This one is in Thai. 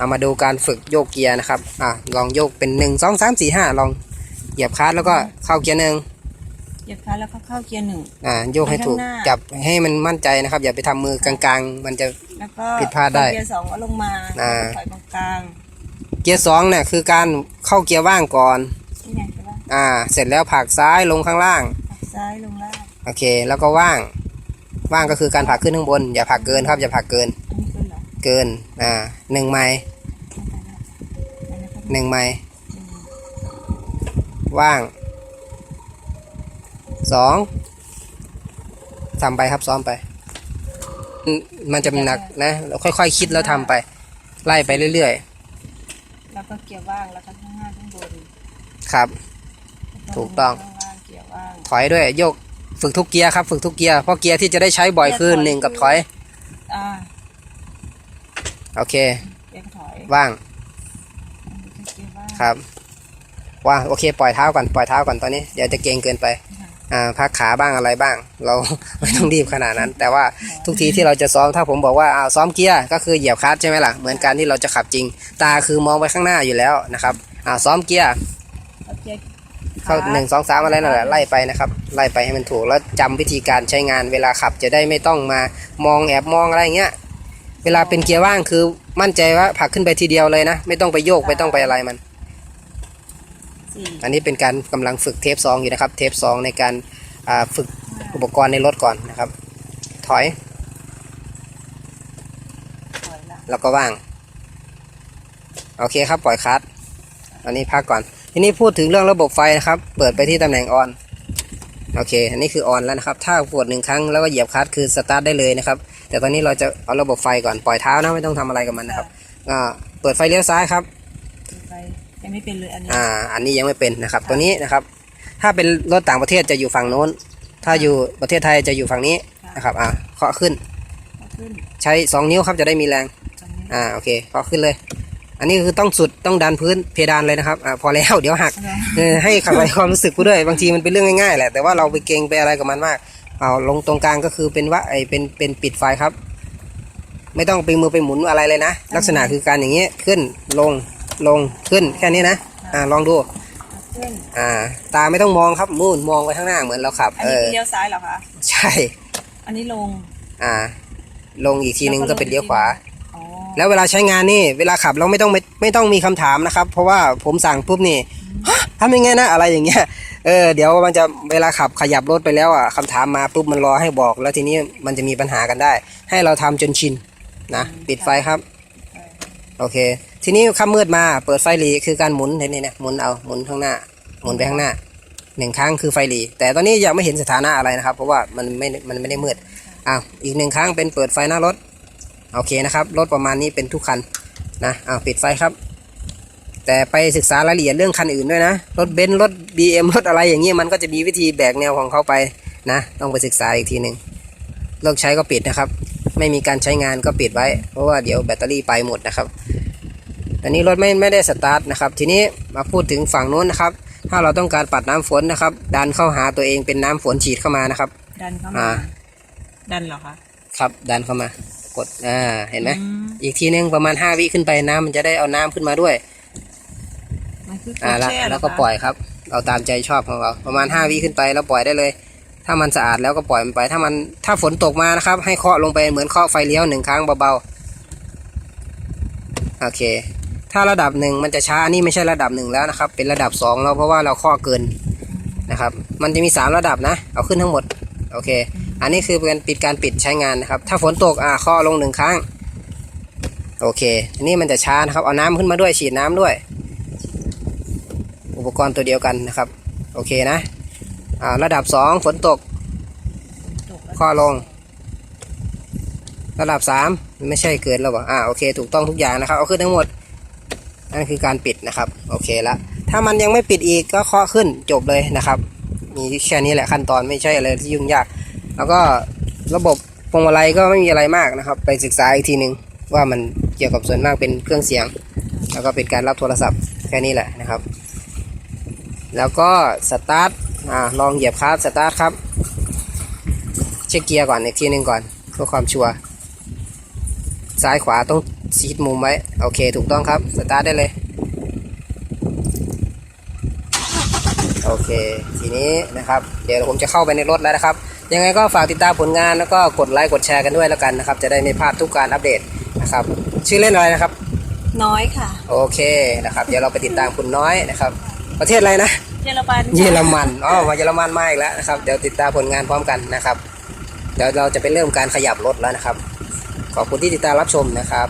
เอามาดูการฝึกโยกเกียร์นะครับอะลองโยกเป็นหนึ่งสองสามสี่ห้าลองเหยียบคลัตช์แล้วก็เข้าเกียร์หนึ่งเหยียบคลัตช์แล้วก็เข้าเกียร์หนึ่งอ่าโยกให้ถูกไปข้างหน้า จับให้มันมั่นใจนะครับ อย่าไปทำมือกลางๆ มันจะ แล้วก็ผิดพลาดได้เกียร์สองก็ลงมาอ่า ถอยตรงกลางเกียร์สองเนี่ยคือการเข้าเกียร์ว่างก่อนที่ไหนใช่ปะอ่า เสร็จแล้วผลักซ้ายลงข้างล่างผลักซ้ายลงล่างโอเค แล้วก็ว่าง ว่างก็คือการผลักขึ้นข้างบน อย่าผลักเกินครับ อย่าผลักเกินอันนี้คือ เหรอเกินอ่าหนึ่งไม้อันนี้คือหนึ่งไม้ว่างสองทำไปครับซ้อมไปอืมมันจะหนักนะเราค่อยๆคคิดแล้วทำไป ไล่ไปเรื่อยแล้วก็เกียร์ว่างแล้วก็ข้างหน้าข้างบนๆครับ ถูกต้องข้างล่างเกียร์ว่างถอยด้วยโยกฝึกทุกเกียร์ครับ ฝึกทุกเกียร์เพราะเกียร์ที่จะได้ใช้บ่อยคือหนึ่งกับถอยอ่า โอเคเกียร์ถอยว่างอันนี้คือเกียร์ว่างครับ ว่างโอเค ปล่อยเท้าก่อนปล่อยเท้าก่อนตอนนี้เดี๋ยวจะเกรงเกินไปค่ะอ่าพักขาบ้างอะไรบ้าง เรา ไม่ต้องรีบขนาดนั้น แต่ว่าทุกทีที่เราจะซ้อมถ้าผมบอกว่าอ่าซ้อมเกียร์ก็คือเหยียบคลัตช์ใช่ไหมล่ะเหมือนการที่เราจะขับจริง ตาคือมองไปข้างหน้าอยู่แล้วนะครับอ่าซ้อมเกียร์เอาเกียร์เข้าหนึ่งสองสามอะไรนั่นแหละไล่ไปนะครับไล่ไปให้มันถูกแล้วจำวิธีการใช้งานเวลาขับจะได้ไม่ต้องมามองแอบมองอะไรเงี้ย เวลาเป็นเกียร์ว่างคือมั่นใจว่าผลักขึ้นไปทีเดียวเลยนะ ไม่ต้องไปโยกไม่ต้องไปอะไรมันสี่อันนี้เป็นการกำลังฝึกเทปซองอยู่นะครับ เทปซองในการอ่าฝึกอุปกรณ์ในรถก่อนนะครับ ถอยถอยละแล้วก็ว่าง โอเคครับปล่อยคลัตช์อันนี้พักก่อน ทีนี้พูดถึงเรื่องระบบไฟนะครับ เปิดไปที่ตำแหน่งออนโอเค อันนี้คือออนแล้วนะครับ ถ้ากดหนึ่งครั้งแล้วก็เหยียบคลัตช์คือสตาร์ทได้เลยนะครับ แต่ตอนนี้เราจะเอาระบบไฟก่อนปล่อยเท้านะไม่ต้องทำอะไรกับมันนะครับอ่าเปิดไฟเลี้ยวซ้ายครับไปยังไม่เป็นเลยอันนี้อ่าอันนี้ยังไม่เป็นนะครับ ตัวนี้นะครับ ถ้าเป็นรถต่างประเทศจะอยู่ฝั่งโน้น ถ้าอยู่ประเทศไทยจะอยู่ฝั่งนี้นะครับอ่าเคาะขึ้นเอาขึ้นใช้2นิ้วครับจะได้มีแรงตรงนี้อ่าโอเคเคาะขึ้นเลย อันนี้คือต้องสุดต้องดันพื้นเพดานเลยนะครับอ่าพอแล้วเดี๋ยวหักเออให้ขับไปความรู้สึกกูด้วยบางทีมันเป็นเรื่องง่ายๆแหละแต่ว่าเราไปเกรงไปอะไรกับมันมาก เอาลงตรงกลางก็คือเป็นว่าไอเป็นเป็นปิดไฟครับ ไม่ต้องไปมือไปหมุนอะไรเลยนะ ลักษณะคือการอย่างเงี้ยขึ้นลงลงขึ้นแค่นี้นะอ่าลองดูเอาขึ้นอ่า ตาไม่ต้องมองครับมูนมองไปข้างหน้าเหมือนเราขับอันเอนี้อคือเลี้ยวซ้ายเหรอคะใช่ อันนี้ลง อ่า ลงอีกทีนึงก็เป็นเลี้ยวขวาอ๋อแล้วเวลาใช้งานนี่เวลาขับเราไม่ต้องไม่ไม่ต้องมีคำถามนะครับ เพราะว่าผมสั่งปุ๊บนี่ฮะ ทำยังไงนะอะไรอย่างเงี้ยเออเดี๋ยวมันจะเวลาขับขยับรถไปแล้วอะคำถามมาปุ๊บมันรอให้บอก แล้วทีนี้มันจะมีปัญหากันได้ ให้เราทำจนชินนะปิดไฟครับโอเค ทีนี้ค่ำมืดมาเปิดไฟหลีคือการหมุนเห็นไหมเนี่ยหมุนเอาหมุนข้างหน้า หมุนไปข้างหน้าหนึ่งครั้งคือไฟหลี แต่ตอนนี้ยังไม่เห็นสถานะอะไรนะครับ เพราะว่ามันไม่มันไม่ได้มืดอ้าวอีกหนึ่งครั้งเป็นเปิดไฟหน้ารถโอเคนะครับรถประมาณนี้เป็นทุกคันนะอ้าวปิดไฟครับ แต่ไปศึกษารายละเอียดเรื่องคันอื่นด้วยนะ รถเบนซ์รถ BM รถอะไรอย่างเงี้ยมันก็จะมีวิธีแบกแนวของเขาไปนะ ต้องไปศึกษาอีกทีหนึ่งเลิกใช้ก็ปิดนะครับ ไม่มีการใช้งานก็ปิดไว้ เพราะว่าเดี๋ยวแบตเตอรี่ไปหมดนะครับอันนี้รถไม่ไม่ได้สตาร์ทนะครับ ทีนี้มาพูดถึงฝั่งโน้นนะครับ ถ้าเราต้องการปัดน้ำฝนนะครับ ดันเข้าหาตัวเองเป็นน้ำฝนฉีดเข้ามานะครับ ดันเข้าอ่ามาดันเหรอคะครับดันเข้ามากดอ่าเห็นไหมอืมอีกทีนึงประมาณ5วิขึ้นไปน้ำมันจะได้เอาน้ำขึ้นมาด้วย มันคืออ่าแล้วแช่เหรแล้วก็คะปล่อยครับเอาตามใจชอบของเรา ประมาณ5วิขึ้นไปแล้วปล่อยได้เลย ถ้ามันสะอาดแล้วก็ปล่อยมันไปถ้ามันถ้าฝนตกมานะครับ ให้เคาะลงไปเหมือนเคาะไฟเลี้ยวหนึ่งครั้งเบาๆโอเค ถ้าระดับหนึ่งมันจะช้าอันนี้ไม่ใช่ระดับหนึ่งแล้วนะครับ เป็นระดับสองแล้วเพราะว่าเราเคาะเกินนะครับ มันจะมี3ระดับนะ เอาขึ้นทั้งหมดโอเค อันนี้คือเป็นปิดการปิดใช้งานนะครับ ถ้าฝนตกอ่าเคาะลงหนึ่งครั้ง โอเคอันนี้มันจะช้านะครับเอาน้ำขึ้นมาด้วยฉีดน้ำด้วย อุปกรณ์ตัวเดียวกันนะครับ โอเคนะอ่าระดับสองฝนตกตกแล้วข้อลง ระดับสามไม่ใช่เกินแล้วบ่อ่าโอเค ถูกต้องทุกอย่างนะครับ เอาขึ้นทั้งหมด นั่นคือการปิดนะครับ โอเคละ ถ้ามันยังไม่ปิดอีกก็เคาะขึ้นจบเลยนะครับ มีแค่นี้แหละขั้นตอนไม่ใช่อะไรที่ยุ่งยาก แล้วก็ระบบพวงมาลัยก็ไม่มีอะไรมากนะครับ ไปศึกษาอีกทีหนึ่งว่ามันเกี่ยวกับส่วนมากเป็นเครื่องเสียง แล้วก็เป็นการรับโทรศัพท์แค่นี้แหละนะครับ แล้วก็สตาร์ทอ่าลองเหยียบคลัตช์สตาร์ทครับ เช็คเกียร์ก่อนอีกทีหนึ่งก่อนเพื่อความชัวร์ซ้ายขวาต้องซีดมุมไว้ โอเคถูกต้องครับ สตาร์ทได้เลย โอเค ทีนี้นะครับ เดี๋ยวผมจะเข้าไปในรถแล้วนะครับ ยังไงก็ฝากติดตามผลงานแล้วก็กดไลค์กดแชร์กันด้วยแล้วกันนะครับ จะได้ไม่พลาดทุกการอัปเดตนะครับ ชื่อเล่นอะไรนะครับ น้อยค่ะ โอเคนะครับ เดี๋ยวเราไปติดตามคุณน้อยนะครับ ประเทศอะไรนะ เยอรมันเยอรมันอ๋อมาเยอรมันมาอีกแล้วนะครับ เดี๋ยวติดตามผลงานพร้อมกันนะครับ เดี๋ยวเราจะไปเริ่มการขยับรถแล้วนะครับ ขอบคุณที่ติดตามรับชมนะครับ